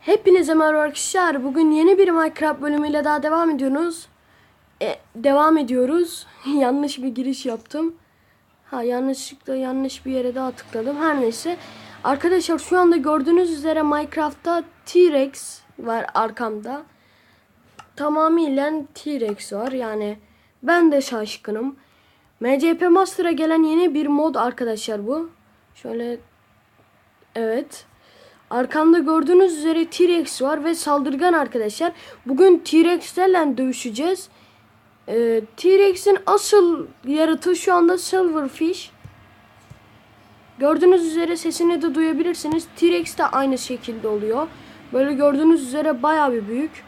Hepinize merhaba arkadaşlar. Bugün yeni bir Minecraft bölümüyle daha devam ediyoruz. E, devam ediyoruz. yanlış bir giriş yaptım. Ha yanlışlıkla yanlış bir yere daha tıkladım. Her neyse. Arkadaşlar şu anda gördüğünüz üzere Minecraft'ta T-Rex var arkamda. Tamamıyla T-Rex var. Yani ben de şaşkınım. MCP Master'a gelen yeni bir mod arkadaşlar bu. Şöyle Evet. Arkamda gördüğünüz üzere T-Rex var ve saldırgan arkadaşlar. Bugün T-Rex'lerle dövüşeceğiz. Ee, T-Rex'in asıl yaratığı şu anda Silverfish. Gördüğünüz üzere sesini de duyabilirsiniz. T-Rex de aynı şekilde oluyor. Böyle gördüğünüz üzere baya bir büyük.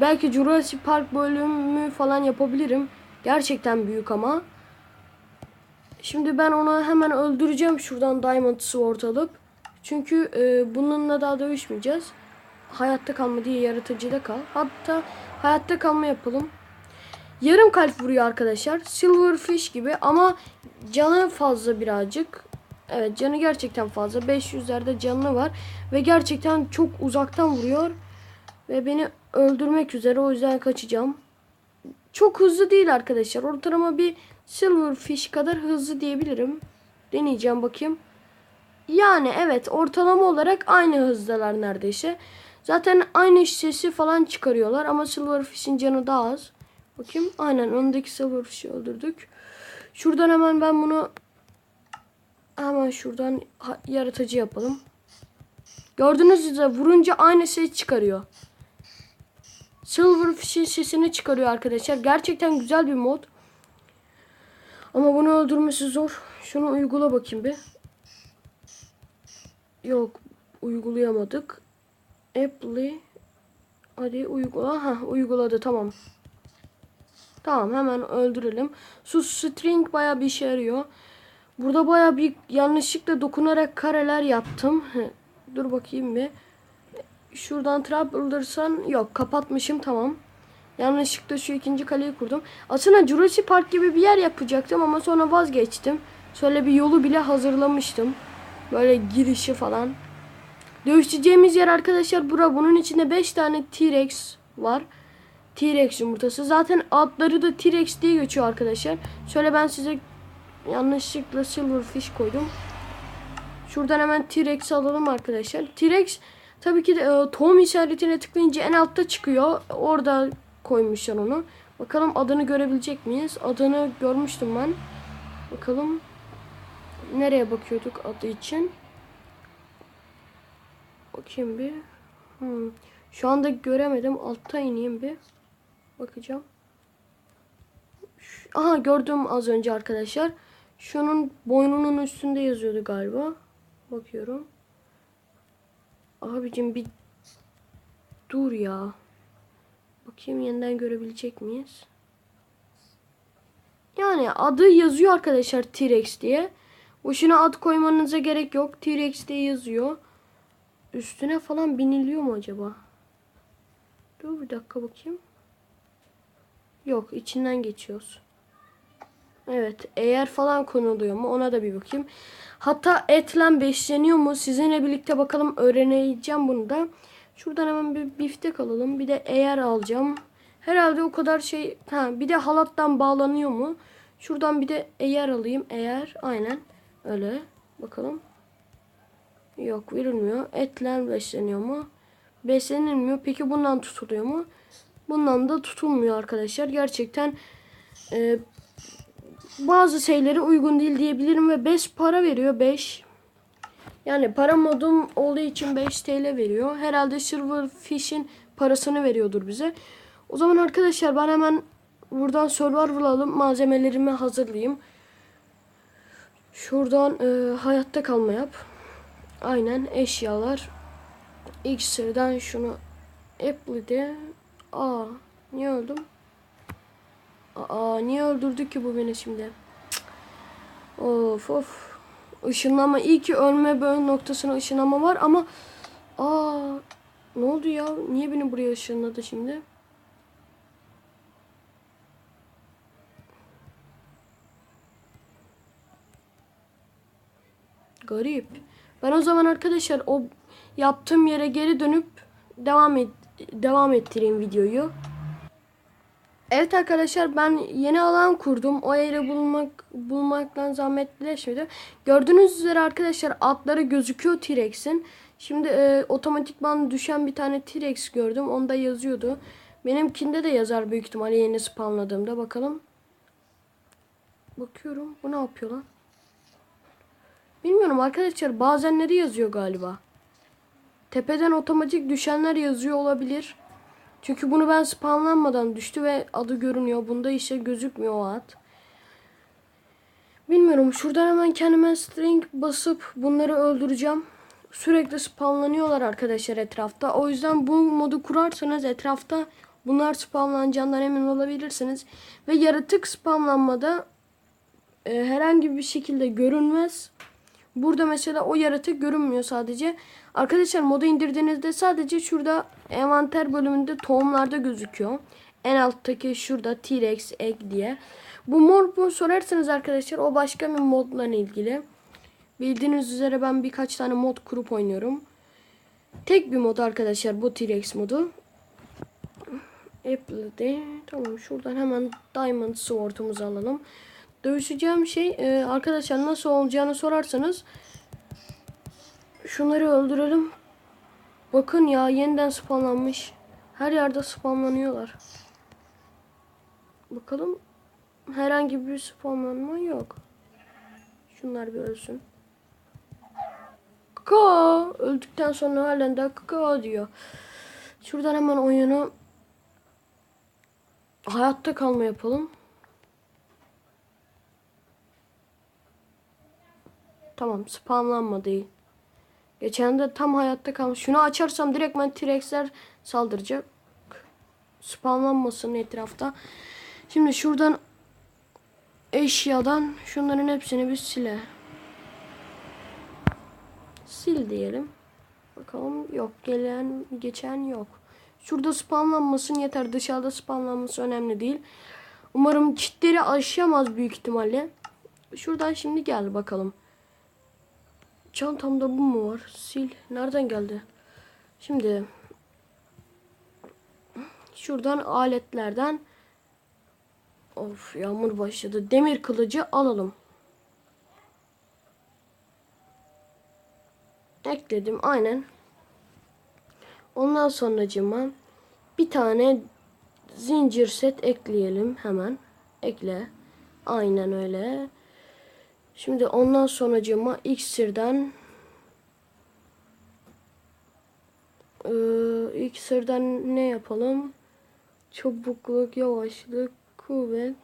Belki Jurassic Park bölümü falan yapabilirim. Gerçekten büyük ama. Şimdi ben onu hemen öldüreceğim şuradan Diamond Sword alıp. Çünkü e, bununla daha dövüşmeyeceğiz. Hayatta kalma diye yaratıcıda kal. Hatta hayatta kalma yapalım. Yarım kalp vuruyor arkadaşlar. Silverfish gibi ama canı fazla birazcık. Evet canı gerçekten fazla. 500'lerde canı var. Ve gerçekten çok uzaktan vuruyor. Ve beni öldürmek üzere o yüzden kaçacağım. Çok hızlı değil arkadaşlar. Ortalama bir Silverfish kadar hızlı diyebilirim. Deneyeceğim bakayım. Yani evet ortalama olarak aynı hızdalar neredeyse. Zaten aynı sesi falan çıkarıyorlar ama Silverfish'in canı daha az. Bakayım aynen öndeki Silverfish'i öldürdük. Şuradan hemen ben bunu hemen şuradan yaratıcı yapalım. Gördüğünüz üzere vurunca aynı ses çıkarıyor. Silverfish'in sesini çıkarıyor arkadaşlar. Gerçekten güzel bir mod. Ama bunu öldürmesi zor. Şunu uygula bakayım bir. Yok uygulayamadık. Apply hadi uygula. Ha uyguladı tamam. Tamam hemen öldürelim. Su string baya bir işe yarıyor. Burada baya bir yanlışlıkla dokunarak kareler yaptım. Dur bakayım bir. Şuradan trapdoor'san yok kapatmışım tamam. Yanlışlıkla şu ikinci kaleyi kurdum. Aslında Jurassic Park gibi bir yer yapacaktım ama sonra vazgeçtim. Şöyle bir yolu bile hazırlamıştım. Böyle girişi falan. Dövüşeceğimiz yer arkadaşlar bura. Bunun içinde 5 tane T-Rex var. T-Rex yumurtası. Zaten adları da T-Rex diye geçiyor arkadaşlar. Şöyle ben size yanlışlıkla Silverfish koydum. Şuradan hemen T-Rex alalım arkadaşlar. T-Rex tabii ki de e, tohum işaretine tıklayınca en altta çıkıyor. Orada koymuşlar onu. Bakalım adını görebilecek miyiz? Adını görmüştüm ben. Bakalım nereye bakıyorduk adı için? Bakayım bir. Hmm. Şu anda göremedim. Altta ineyim bir. Bakacağım. Aha gördüm az önce arkadaşlar. Şunun boynunun üstünde yazıyordu galiba. Bakıyorum. Abicim bir dur ya. Bakayım yeniden görebilecek miyiz? Yani adı yazıyor arkadaşlar T-Rex diye. Boşuna ad koymanıza gerek yok. T-Rex diye yazıyor. Üstüne falan biniliyor mu acaba? Dur bir dakika bakayım. Yok içinden geçiyoruz. Evet eğer falan konuluyor mu ona da bir bakayım. Hatta etle besleniyor mu sizinle birlikte bakalım öğreneceğim bunu da. Şuradan hemen bir biftek alalım. Bir de eğer alacağım. Herhalde o kadar şey. Ha bir de halattan bağlanıyor mu? Şuradan bir de eğer alayım. Eğer aynen öyle. Bakalım. Yok verilmiyor. Etle besleniyor mu? Beslenilmiyor. Peki bundan tutuluyor mu? Bundan da tutulmuyor arkadaşlar. Gerçekten e, bazı şeyleri uygun değil diyebilirim ve 5 para veriyor. 5 yani para modum olduğu için 5 TL veriyor. Herhalde Silverfish'in parasını veriyordur bize. O zaman arkadaşlar ben hemen buradan survival alıp malzemelerimi hazırlayayım. Şuradan e, hayatta kalma yap. Aynen eşyalar. İksirden şunu Apple'de. Aa niye öldüm? Aa niye öldürdü ki bu beni şimdi? Of of. Işınlama iyi ki ölme böyle noktasına ışınlama var ama aa ne oldu ya? Niye beni buraya ışınladı şimdi? Garip. Ben o zaman arkadaşlar o yaptığım yere geri dönüp devam et devam ettireyim videoyu. Evet arkadaşlar ben yeni alan kurdum. O yeri bulmak bulmaktan zahmetleşmedi. Gördüğünüz üzere arkadaşlar atları gözüküyor T-Rex'in. Şimdi e, otomatikman düşen bir tane T-Rex gördüm. Onda yazıyordu. Benimkinde de yazar büyük ihtimalle yeni spawnladığımda. Bakalım. Bakıyorum. Bu ne yapıyor lan? Bilmiyorum arkadaşlar. Bazenleri yazıyor galiba. Tepeden otomatik düşenler yazıyor olabilir. Çünkü bunu ben spamlanmadan düştü ve adı görünüyor. Bunda işte gözükmüyor o at. Bilmiyorum. Şuradan hemen kendime string basıp bunları öldüreceğim. Sürekli spamlanıyorlar arkadaşlar etrafta. O yüzden bu modu kurarsanız etrafta bunlar spamlanacağından emin olabilirsiniz. Ve yaratık spamlanmada e, herhangi bir şekilde görünmez. Burada mesela o yaratık görünmüyor sadece. Arkadaşlar modu indirdiğinizde sadece şurada envanter bölümünde tohumlarda gözüküyor. En alttaki şurada T-Rex egg diye. Bu mod mu sorarsanız arkadaşlar o başka bir modla ilgili. Bildiğiniz üzere ben birkaç tane mod kurup oynuyorum. Tek bir mod arkadaşlar bu T-Rex modu. Apple'de tamam şuradan hemen Diamond Sword'umuzu alalım. Dövüşeceğim şey e, arkadaşlar nasıl olacağını sorarsanız şunları öldürelim. Bakın ya yeniden spawnlanmış. Her yerde spawnlanıyorlar. Bakalım herhangi bir spawnlanma yok. Şunlar bir ölsün. Kaka öldükten sonra halen de kaka diyor. Şuradan hemen oyunu hayatta kalma yapalım. Tamam spamlanmadı. Geçen de tam hayatta kalmış. Şunu açarsam direkt ben T-Rex'ler saldıracak. Spamlanmasın etrafta. Şimdi şuradan eşyadan şunların hepsini bir sile. Sil diyelim. Bakalım yok gelen geçen yok. Şurada spamlanmasın yeter. Dışarıda spamlanması önemli değil. Umarım çitleri aşamaz büyük ihtimalle. Şuradan şimdi gel bakalım. Çantamda bu mu var? Sil. Nereden geldi? Şimdi şuradan aletlerden Of yağmur başladı. Demir kılıcı alalım. Ekledim aynen. Ondan sonracıma bir tane zincir set ekleyelim hemen. Ekle. Aynen öyle. Şimdi ondan sonracıma iksirden ee, iksirden ne yapalım? Çabukluk, yavaşlık, kuvvet.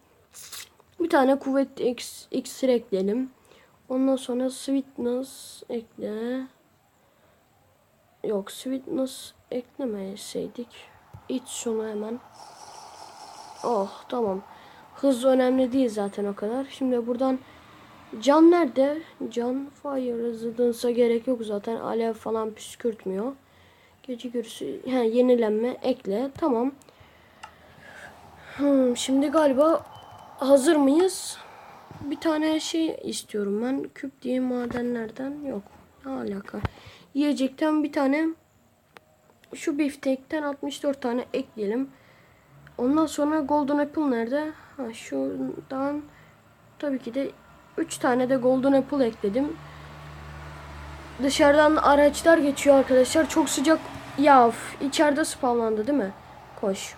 Bir tane kuvvet iks, iksir ekleyelim. Ondan sonra sweetness ekle. Yok sweetness eklemeseydik. İç şunu hemen. Oh tamam. Hız önemli değil zaten o kadar. Şimdi buradan can nerede? Can fire hızlınsa gerek yok zaten. Alev falan püskürtmüyor. Gece görüsü he, yenilenme ekle. Tamam. Hmm, şimdi galiba hazır mıyız? Bir tane şey istiyorum ben. Küp diye madenlerden yok. Ne alaka? Yiyecekten bir tane şu biftekten 64 tane ekleyelim. Ondan sonra golden apple nerede? Ha şuradan tabii ki de 3 tane de golden apple ekledim. Dışarıdan araçlar geçiyor arkadaşlar. Çok sıcak. Ya içeride spawnlandı değil mi? Koş.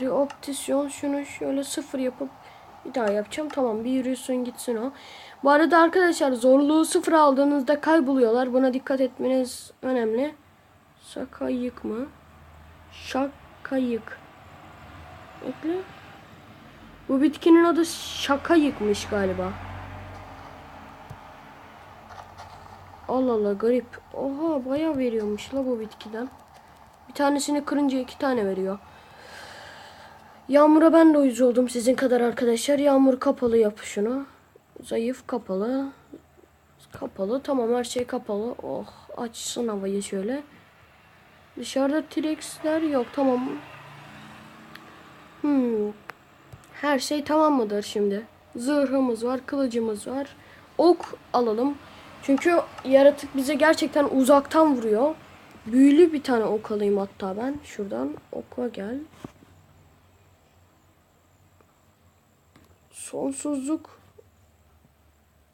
Reoptisyon şunu şöyle sıfır yapıp bir daha yapacağım. Tamam bir yürüsün gitsin o. Bu arada arkadaşlar zorluğu sıfır aldığınızda kayboluyorlar. Buna dikkat etmeniz önemli. Sakayık mı? Şakayık. Bekle. Bu bitkinin adı şakayıkmış galiba. Allah Allah garip. Oha baya veriyormuş la bu bitkiden. Bir tanesini kırınca iki tane veriyor. Yağmura ben de uyuz oldum sizin kadar arkadaşlar. Yağmur kapalı yap. Zayıf kapalı. Kapalı. Tamam her şey kapalı. Oh açsın havayı şöyle. Dışarıda T-Rex'ler yok. Tamam. Hmm. Her şey tamam mıdır şimdi? Zırhımız var. Kılıcımız var. Ok alalım. Çünkü yaratık bize gerçekten uzaktan vuruyor. Büyülü bir tane ok alayım hatta ben. Şuradan okla gel. Sonsuzluk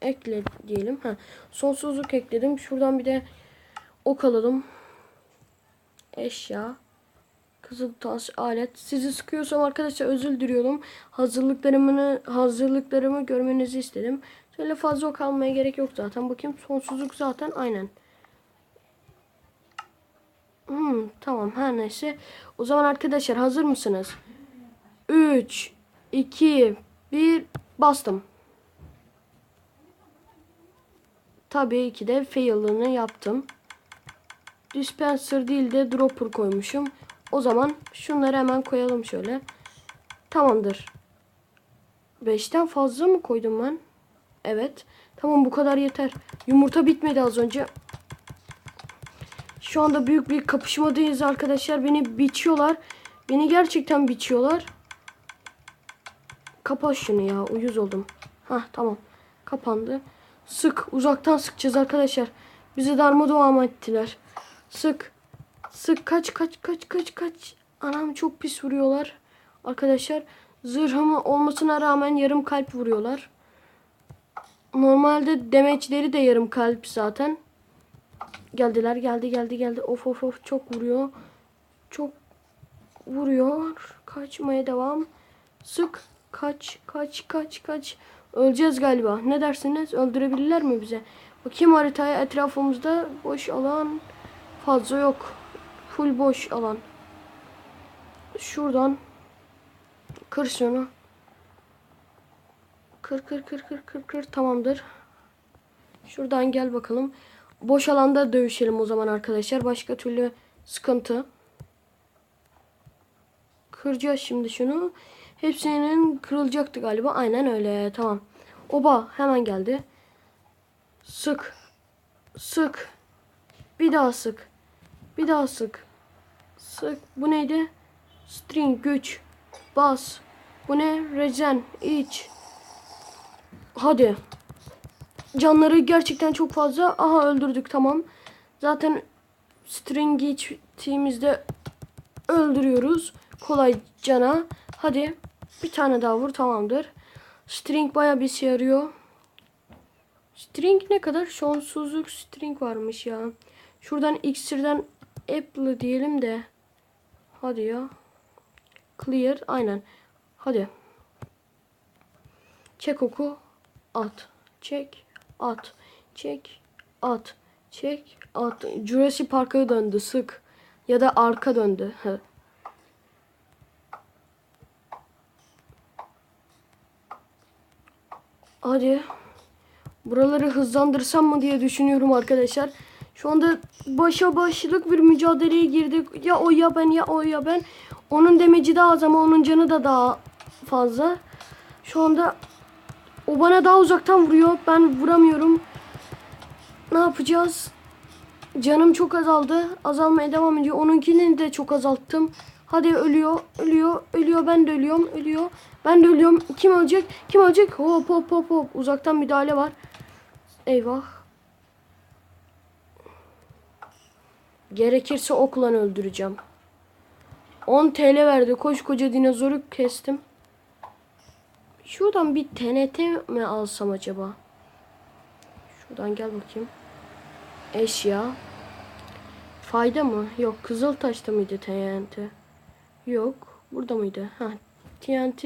ekle diyelim. Ha, sonsuzluk ekledim. Şuradan bir de ok alalım. Eşya. Kızıl taş alet. Sizi sıkıyorsam arkadaşlar özür diliyorum. Hazırlıklarımı hazırlıklarımı görmenizi istedim. Şöyle fazla ok gerek yok zaten. Bakayım sonsuzluk zaten aynen. Hmm, tamam her neyse. O zaman arkadaşlar hazır mısınız? 3 2 1 bastım. Tabii ki de fail'ını yaptım. Dispenser değil de dropper koymuşum. O zaman şunları hemen koyalım şöyle. Tamamdır. 5'ten fazla mı koydum ben? Evet. Tamam bu kadar yeter. Yumurta bitmedi az önce. Şu anda büyük bir kapışmadayız arkadaşlar. Beni biçiyorlar. Beni gerçekten biçiyorlar. Kapa şunu ya. Uyuz oldum. Hah tamam. Kapandı. Sık. Uzaktan sıkacağız arkadaşlar. Bizi darmadağın ettiler. Sık. Sık. Kaç kaç kaç kaç kaç. Anam çok pis vuruyorlar. Arkadaşlar zırhımı olmasına rağmen yarım kalp vuruyorlar. Normalde demeçleri de yarım kalp zaten. Geldiler geldi geldi geldi. Of of of çok vuruyor. Çok vuruyor. Kaçmaya devam. Sık. Kaç kaç kaç kaç. Öleceğiz galiba. Ne dersiniz? Öldürebilirler mi bize? Bakayım haritaya etrafımızda boş alan fazla yok. Full boş alan. Şuradan kır şunu. Kır kır kır kır kır kır tamamdır. Şuradan gel bakalım. Boş alanda dövüşelim o zaman arkadaşlar. Başka türlü sıkıntı. Kıracağız şimdi şunu. Hepsinin kırılacaktı galiba. Aynen öyle. Tamam. Oba hemen geldi. Sık. Sık. Bir daha sık. Bir daha sık. Sık. Bu neydi? String güç. Bas. Bu ne? Regen. iç. Hadi. Canları gerçekten çok fazla. Aha öldürdük tamam. Zaten string içtiğimizde öldürüyoruz. Kolay cana. Hadi. Bir tane daha vur tamamdır. String baya bir şey yarıyor. String ne kadar? Sonsuzluk string varmış ya. Şuradan iksirden apple diyelim de. Hadi ya. Clear. Aynen. Hadi. Çek oku. At. Çek. At. Çek. At. Çek. At. Jurassic Park'a döndü. Sık. Ya da arka döndü. Hadi. Buraları hızlandırsam mı diye düşünüyorum arkadaşlar. Şu anda başa başlık bir mücadeleye girdik. Ya o ya ben ya o ya ben. Onun demeci daha az ama onun canı da daha fazla. Şu anda o bana daha uzaktan vuruyor. Ben vuramıyorum. Ne yapacağız? Canım çok azaldı. Azalmaya devam ediyor. Onunkini de çok azalttım. Hadi ölüyor, ölüyor, ölüyor. Ben de ölüyorum, ölüyor. Ben de ölüyorum. Kim ölecek? Kim ölecek? Hop hop hop hop. Uzaktan müdahale var. Eyvah. Gerekirse okla öldüreceğim. 10 TL verdi. Koskoca dinozoru kestim. Şuradan bir TNT mi alsam acaba? Şuradan gel bakayım. Eşya. Fayda mı? Yok. Kızıltaş'ta mıydı TNT? Yok. Burada mıydı? Ha. TNT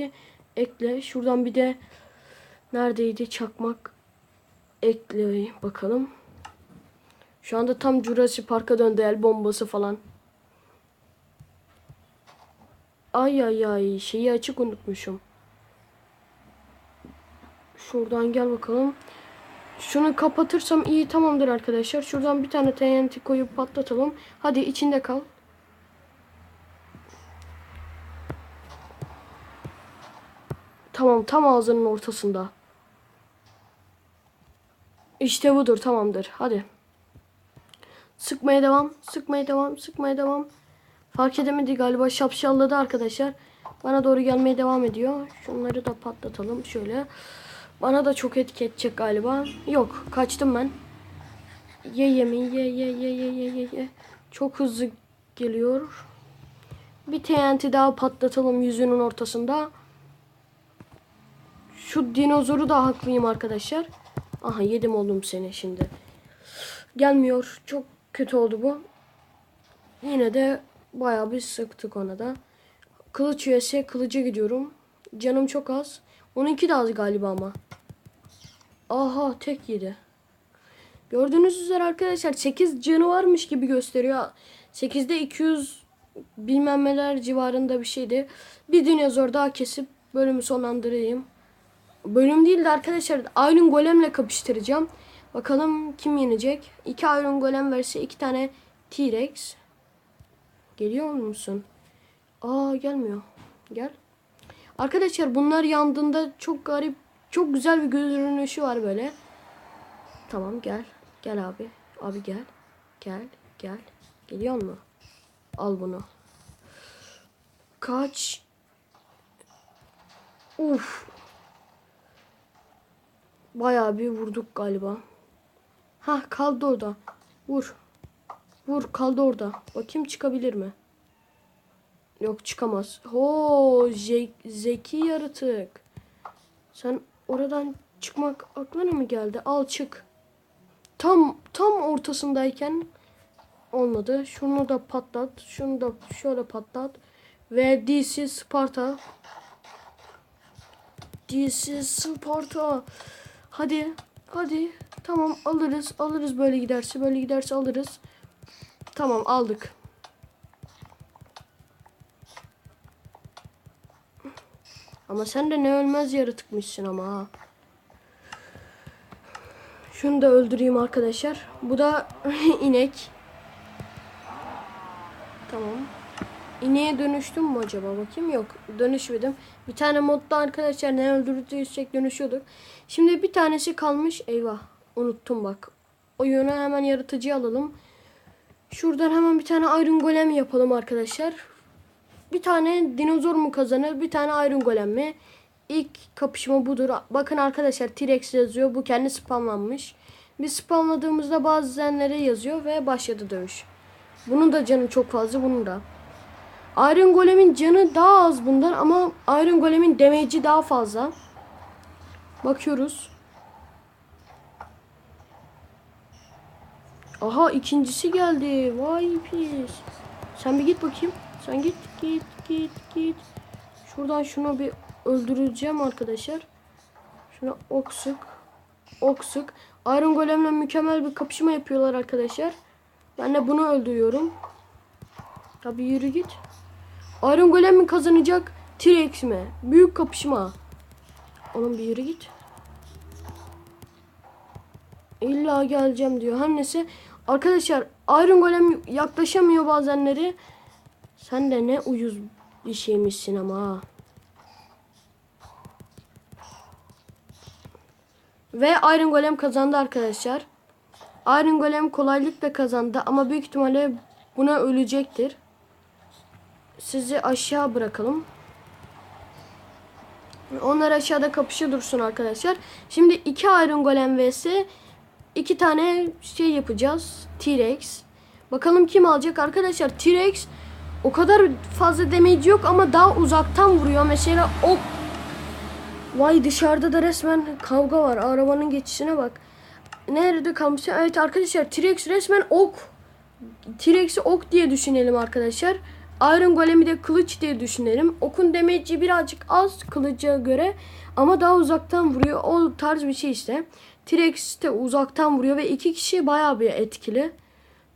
ekle. Şuradan bir de neredeydi çakmak ekle bakalım. Şu anda tam Jurassic Park'a döndü el bombası falan. Ay ay ay şeyi açık unutmuşum. Şuradan gel bakalım. Şunu kapatırsam iyi tamamdır arkadaşlar. Şuradan bir tane TNT koyup patlatalım. Hadi içinde kal. Tamam tam ağzının ortasında. İşte budur tamamdır. Hadi. Sıkmaya devam. Sıkmaya devam. Sıkmaya devam. Fark edemedi galiba şapşalladı arkadaşlar. Bana doğru gelmeye devam ediyor. Şunları da patlatalım şöyle. Bana da çok etki edecek galiba. Yok kaçtım ben. Ye yemeği ye ye ye ye ye ye ye. Çok hızlı geliyor. Bir TNT daha patlatalım yüzünün ortasında. Şu dinozoru da haklıyım arkadaşlar. Aha yedim oğlum seni şimdi. Gelmiyor. Çok kötü oldu bu. Yine de bayağı bir sıktık ona da. Kılıç üyesi kılıca gidiyorum. Canım çok az. Onunki de az galiba ama. Aha tek yedi. Gördüğünüz üzere arkadaşlar 8 canı varmış gibi gösteriyor. 8'de 200 bilmem neler civarında bir şeydi. Bir dinozor daha kesip bölümü sonlandırayım. Bölüm değil de arkadaşlar Iron Golem'le kapıştıracağım. Bakalım kim yenecek? İki Iron Golem verse iki tane T-Rex. Geliyor musun? Aa gelmiyor. Gel. Arkadaşlar bunlar yandığında çok garip, çok güzel bir görünüşü var böyle. Tamam gel. Gel abi. Abi gel. Gel. Gel. Geliyor mu? Al bunu. Kaç. Uf. Bayağı bir vurduk galiba. Ha kaldı orada. Vur. Vur kaldı orada. Bakayım çıkabilir mi? Yok çıkamaz. Ho ze- zeki yaratık. Sen oradan çıkmak aklına mı geldi? Al çık. Tam tam ortasındayken olmadı. Şunu da patlat. Şunu da şöyle patlat. Ve DC Sparta. DC Sparta. Hadi. Hadi. Tamam alırız. Alırız böyle giderse. Böyle giderse alırız. Tamam aldık. Ama sen de ne ölmez yaratıkmışsın ama ha. Şunu da öldüreyim arkadaşlar. Bu da inek. Tamam. İneğe dönüştüm mü acaba? Bakayım yok. Dönüşmedim. Bir tane modda arkadaşlar ne öldürdüysek dönüşüyorduk. Şimdi bir tanesi kalmış. Eyvah. Unuttum bak. Oyunu hemen yaratıcı alalım. Şuradan hemen bir tane Iron Golem yapalım arkadaşlar. Bir tane dinozor mu kazanır? Bir tane Iron Golem mi? İlk kapışma budur. Bakın arkadaşlar T-Rex yazıyor. Bu kendi spamlanmış. Biz spamladığımızda bazenlere yazıyor ve başladı dövüş. Bunun da canı çok fazla. Bunun da. Iron Golem'in canı daha az bundan ama Iron Golem'in damage'i daha fazla. Bakıyoruz. Aha ikincisi geldi. Vay pis. Sen bir git bakayım. Sen git git git git. Şuradan şunu bir öldüreceğim arkadaşlar. Şuna ok sık. Ok sık. Iron Golem'le mükemmel bir kapışma yapıyorlar arkadaşlar. Ben de bunu öldürüyorum. Tabi yürü git. Iron Golem mi kazanacak? T-Rex mi? Büyük kapışma. Onun bir yürü git. İlla geleceğim diyor. Her neyse. Arkadaşlar Iron Golem yaklaşamıyor bazenleri. Sen de ne uyuz bir şeymişsin ama. Ve Iron Golem kazandı arkadaşlar. Iron Golem kolaylıkla kazandı ama büyük ihtimalle buna ölecektir. Sizi aşağı bırakalım. Onlar aşağıda kapışı dursun arkadaşlar. Şimdi iki Iron Golem vs iki tane şey yapacağız. T-Rex. Bakalım kim alacak arkadaşlar. T-Rex o kadar fazla damage yok ama daha uzaktan vuruyor. Mesela ok. Vay dışarıda da resmen kavga var. Arabanın geçişine bak. Nerede kalmış? Evet arkadaşlar T-Rex resmen ok. T-Rex'i ok diye düşünelim arkadaşlar. Iron Golem'i de kılıç diye düşünelim. Okun damage'i birazcık az kılıca göre ama daha uzaktan vuruyor. O tarz bir şey işte. T-Rex de uzaktan vuruyor ve iki kişi bayağı bir etkili.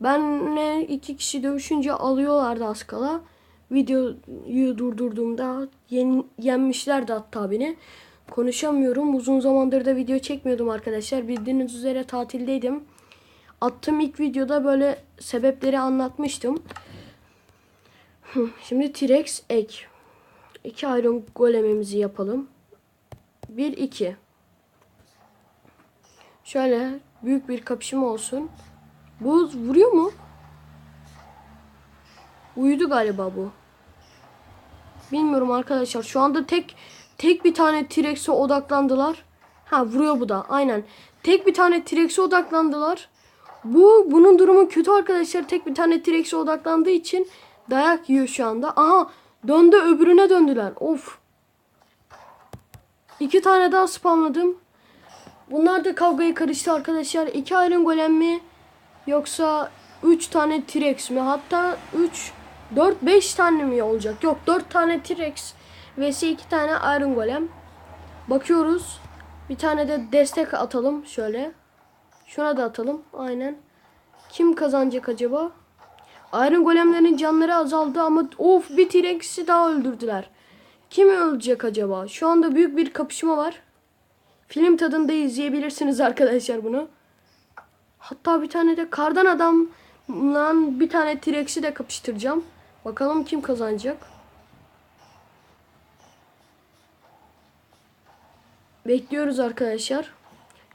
Benle iki kişi dövüşünce alıyorlardı az kala. Videoyu durdurduğumda yen, yenmişlerdi hatta beni. Konuşamıyorum. Uzun zamandır da video çekmiyordum arkadaşlar. Bildiğiniz üzere tatildeydim. Attığım ilk videoda böyle sebepleri anlatmıştım. Şimdi T-Rex ek. İki Iron Golem'imizi yapalım. Bir iki. Şöyle büyük bir kapışma olsun. Bu vuruyor mu? Uyudu galiba bu. Bilmiyorum arkadaşlar. Şu anda tek tek bir tane T-Rex'e odaklandılar. Ha vuruyor bu da. Aynen. Tek bir tane T-Rex'e odaklandılar. Bu bunun durumu kötü arkadaşlar. Tek bir tane T-Rex'e odaklandığı için dayak yiyor şu anda. Aha döndü öbürüne döndüler. Of. İki tane daha spamladım. Bunlar da kavgaya karıştı arkadaşlar. İki Iron Golem mi? Yoksa üç tane T-Rex mi? Hatta üç, dört, beş tane mi olacak? Yok dört tane T-Rex vs iki tane Iron Golem. Bakıyoruz. Bir tane de destek atalım şöyle. Şuna da atalım. Aynen. Kim kazanacak acaba? Iron Golemlerin canları azaldı ama of bir T-Rex'i daha öldürdüler. Kim ölecek acaba? Şu anda büyük bir kapışma var. Film tadında izleyebilirsiniz arkadaşlar bunu. Hatta bir tane de kardan adamla bir tane T-Rex'i de kapıştıracağım. Bakalım kim kazanacak. Bekliyoruz arkadaşlar.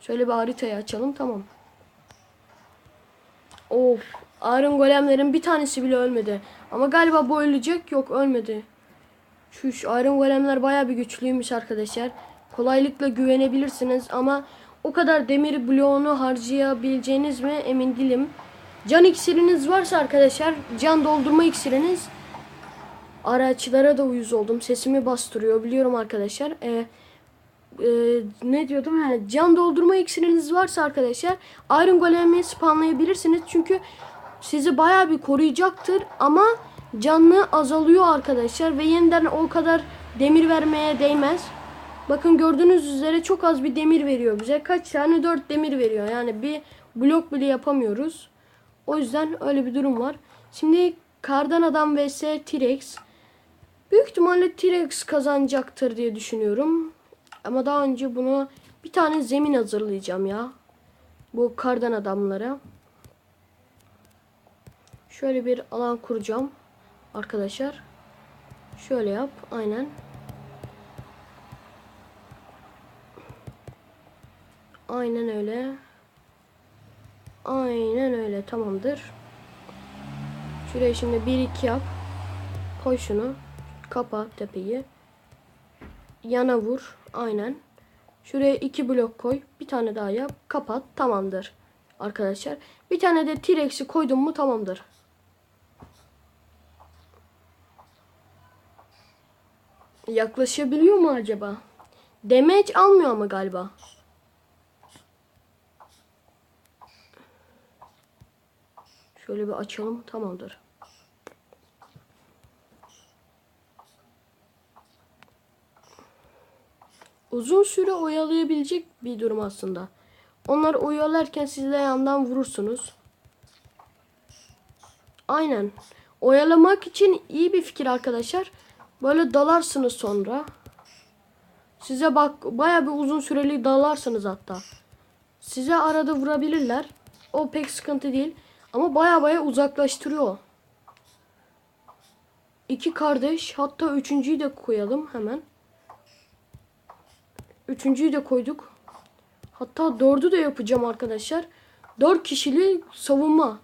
Şöyle bir haritayı açalım. Tamam. Of. Iron golemlerin bir tanesi bile ölmedi. Ama galiba bu ölecek. Yok ölmedi. Şu Iron golemler baya bir güçlüymüş arkadaşlar. Kolaylıkla güvenebilirsiniz ama o kadar demir bloğunu harcayabileceğiniz mi emin değilim. Can iksiriniz varsa arkadaşlar can doldurma iksiriniz araçlara da uyuz oldum. Sesimi bastırıyor biliyorum arkadaşlar. Ee, e, ne diyordum? Ha, can doldurma iksiriniz varsa arkadaşlar Iron Golem'i spamlayabilirsiniz. Çünkü sizi baya bir koruyacaktır ama canlı azalıyor arkadaşlar ve yeniden o kadar demir vermeye değmez. Bakın gördüğünüz üzere çok az bir demir veriyor bize. Kaç tane? 4 demir veriyor. Yani bir blok bile yapamıyoruz. O yüzden öyle bir durum var. Şimdi kardan adam vs T-Rex. Büyük ihtimalle T-Rex kazanacaktır diye düşünüyorum. Ama daha önce bunu bir tane zemin hazırlayacağım ya. Bu kardan adamlara. Şöyle bir alan kuracağım. Arkadaşlar. Şöyle yap. Aynen. Aynen öyle. Aynen öyle. Tamamdır. Şuraya şimdi 1-2 yap. Koy şunu. Kapa tepeyi. Yana vur. Aynen. Şuraya 2 blok koy. Bir tane daha yap. Kapat. Tamamdır. Arkadaşlar. Bir tane de T-Rex'i koydum mu tamamdır. Yaklaşabiliyor mu acaba? Damage almıyor ama galiba. Şöyle bir açalım. Tamamdır. Uzun süre oyalayabilecek bir durum aslında. Onlar oyalarken siz de yandan vurursunuz. Aynen. Oyalamak için iyi bir fikir arkadaşlar. Böyle dalarsınız sonra. Size bak baya bir uzun süreli dalarsınız hatta. Size arada vurabilirler. O pek sıkıntı değil. Ama baya baya uzaklaştırıyor. İki kardeş hatta üçüncüyü de koyalım hemen. Üçüncüyü de koyduk. Hatta dördü de yapacağım arkadaşlar. Dört kişili savunma.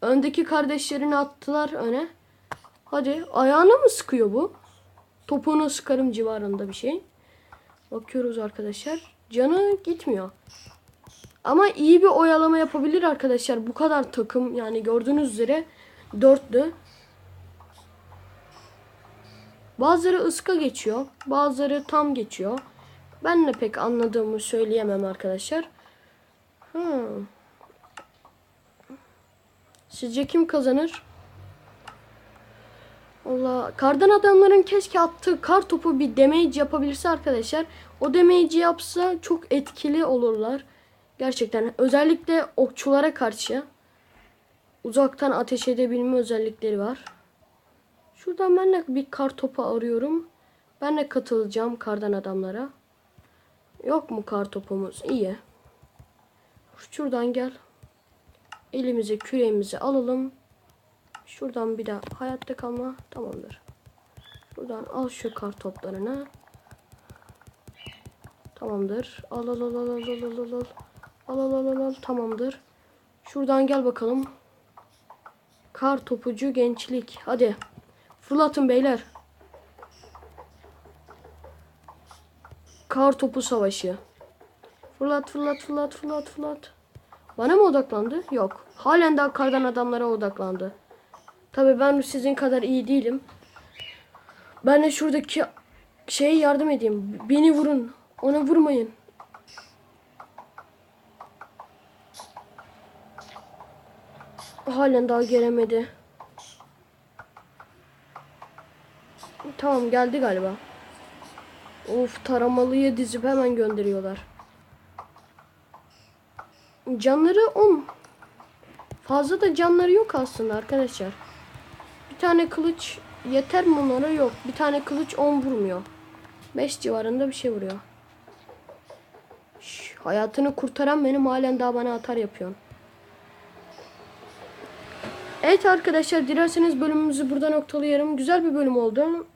Öndeki kardeşlerini attılar öne. Hadi ayağına mı sıkıyor bu? Topuğuna sıkarım civarında bir şey. Bakıyoruz arkadaşlar. Canı gitmiyor. Ama iyi bir oyalama yapabilir arkadaşlar. Bu kadar takım yani gördüğünüz üzere dörtlü. Bazıları ıska geçiyor. Bazıları tam geçiyor. Ben de pek anladığımı söyleyemem arkadaşlar. Hmm. Sizce kim kazanır? Allah kardan adamların keşke attığı kar topu bir damage yapabilse arkadaşlar. O damage'i yapsa çok etkili olurlar. Gerçekten özellikle okçulara karşı uzaktan ateş edebilme özellikleri var. Şuradan ben de bir kar topu arıyorum. Ben de katılacağım kardan adamlara. Yok mu kar topumuz? İyi. Şuradan gel. Elimize küreğimizi alalım. Şuradan bir daha hayatta kalma. Tamamdır. Şuradan al şu kar toplarını. Tamamdır. Al al al al al al al al al. Al al al al al. Tamamdır. Şuradan gel bakalım. Kar topucu gençlik. Hadi. Fırlatın beyler. Kar topu savaşı. Fırlat fırlat fırlat fırlat fırlat. Bana mı odaklandı? Yok. Halen daha kardan adamlara odaklandı. Tabii ben sizin kadar iyi değilim. Ben de şuradaki şeye yardım edeyim. Beni vurun. Ona vurmayın. Halen daha gelemedi. Tamam geldi galiba. Of taramalıya dizip hemen gönderiyorlar. Canları 10. Fazla da canları yok aslında arkadaşlar. Tane kılıç yeter mi onlara? Yok. Bir tane kılıç 10 vurmuyor. 5 civarında bir şey vuruyor. Şş, hayatını kurtaran benim halen daha bana atar yapıyorsun. Evet arkadaşlar dilerseniz bölümümüzü burada noktalayalım. Güzel bir bölüm oldu.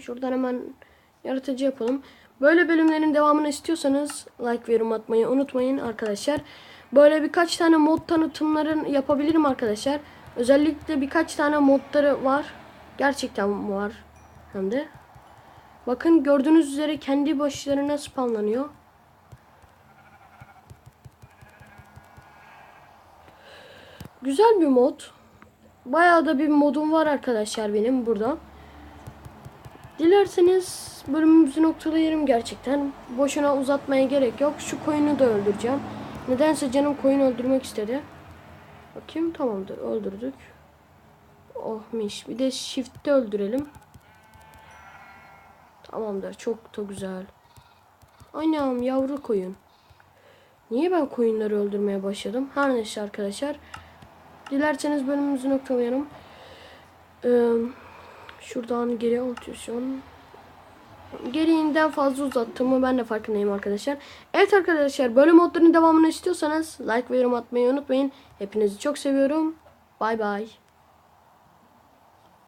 Şuradan hemen yaratıcı yapalım. Böyle bölümlerin devamını istiyorsanız like ve yorum atmayı unutmayın arkadaşlar. Böyle birkaç tane mod tanıtımları yapabilirim arkadaşlar. Özellikle birkaç tane modları var. Gerçekten var hem de. Bakın gördüğünüz üzere kendi başlarına spawnlanıyor. Güzel bir mod. Bayağı da bir modum var arkadaşlar benim burada. Dilerseniz bölümümüzü noktalayalım gerçekten. Boşuna uzatmaya gerek yok. Şu koyunu da öldüreceğim. Nedense canım koyun öldürmek istedi. Bakayım tamamdır öldürdük. Oh miş. Bir de shift'te öldürelim. Tamamdır çok da güzel. Anam yavru koyun. Niye ben koyunları öldürmeye başladım? Her neyse arkadaşlar. Dilerseniz bölümümüzü noktalayalım. Ee, şuradan geri atıyorsun. Gereğinden fazla uzattığımı ben de farkındayım arkadaşlar. Evet arkadaşlar böyle modların devamını istiyorsanız like ve yorum atmayı unutmayın. Hepinizi çok seviyorum. Bay bay.